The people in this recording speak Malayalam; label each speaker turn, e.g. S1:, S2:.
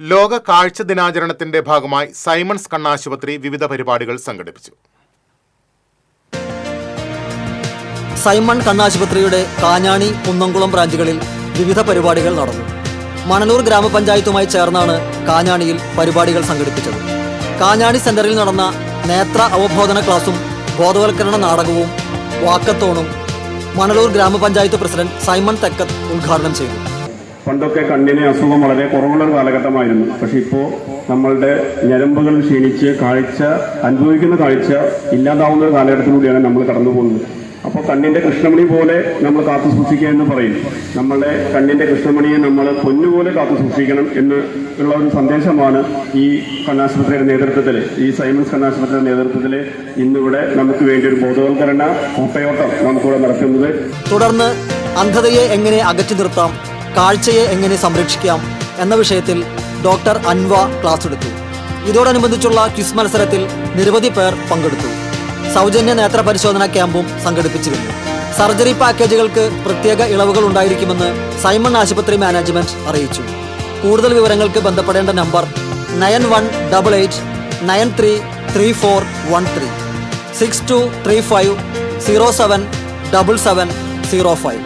S1: ലോക കാഴ്ച ദിനാചരണത്തിന്റെ ഭാഗമായി സൈമൺസ് കണ്ണാശുപത്രി വിവിധ പരിപാടികൾ സംഘടിപ്പിച്ചു.
S2: സൈമൺ കണ്ണാശുപത്രിയുടെ കാഞ്ഞാണി കുന്നംകുളം ബ്രാഞ്ചുകളിൽ വിവിധ പരിപാടികൾ നടന്നു. മണലൂർ ഗ്രാമപഞ്ചായത്തുമായി ചേർന്നാണ് കാഞ്ഞാണിയിൽ പരിപാടികൾ സംഘടിപ്പിച്ചത്. കാഞ്ഞാണി സെന്ററിൽ നടന്ന നേത്ര അവബോധന ക്ലാസും ബോധവൽക്കരണ നാടകവും വാക്കത്തോണും മണലൂർ ഗ്രാമപഞ്ചായത്ത് പ്രസിഡന്റ് സൈമൺ തെക്കത്ത് ഉദ്ഘാടനം ചെയ്തു.
S3: പണ്ടൊക്കെ കണ്ണിന് അസുഖം വളരെ കുറവുള്ള ഒരു കാലഘട്ടമായിരുന്നു. പക്ഷെ ഇപ്പോൾ നമ്മളുടെ ഞരമ്പുകൾ ക്ഷീണിച്ച് കാഴ്ച അനുഭവിക്കുന്ന കാഴ്ച ഇല്ലാതാവുന്ന ഒരു കാലഘട്ടത്തിലൂടെയാണ് നമ്മൾ കടന്നു പോകുന്നത്. അപ്പോൾ കണ്ണിന്റെ കൃഷ്ണമണി പോലെ നമ്മൾ കാത്തു സൂക്ഷിക്കുക എന്ന് പറയും. നമ്മളുടെ കണ്ണിന്റെ കൃഷ്ണമണിയെ നമ്മൾ പൊന്നുപോലെ കാത്തു സൂക്ഷിക്കണം എന്ന് ഉള്ള ഒരു സന്ദേശമാണ് ഈ കണ്ണാശുപത്രിയുടെ നേതൃത്വത്തിൽ ഈ സൈമൺസ് കണ്ണാശുപത്രിയുടെ നേതൃത്വത്തിൽ ഇന്നിവിടെ നമുക്ക് വേണ്ടി ഒരു ബോധവൽക്കരണ കൂട്ടയോട്ടം നമുക്കിവിടെ നടക്കുന്നത്.
S2: തുടർന്ന് അന്ധതയെ എങ്ങനെ അകറ്റി നിർത്താം? കാഴ്ചയെ എങ്ങനെ സംരക്ഷിക്കാം എന്ന വിഷയത്തിൽ ഡോക്ടർ അൻവ ക്ലാസ് എടുത്തു ഇതോടനുബന്ധിച്ചുള്ള ക്വിസ് മത്സരത്തിൽ നിരവധി പേർ പങ്കെടുത്തു. സൗജന്യ നേത്ര പരിശോധനാ ക്യാമ്പും സംഘടിപ്പിച്ചിരുന്നു. സർജറി പാക്കേജുകൾക്ക് പ്രത്യേക ഇളവുകൾ ഉണ്ടായിരിക്കുമെന്ന് സൈമൺ ആശുപത്രി മാനേജ്മെന്റ് അറിയിച്ചു. കൂടുതൽ വിവരങ്ങൾക്ക് ബന്ധപ്പെടേണ്ട number nine one double eight nine three three four one three six two three five zero seven double seven zero five.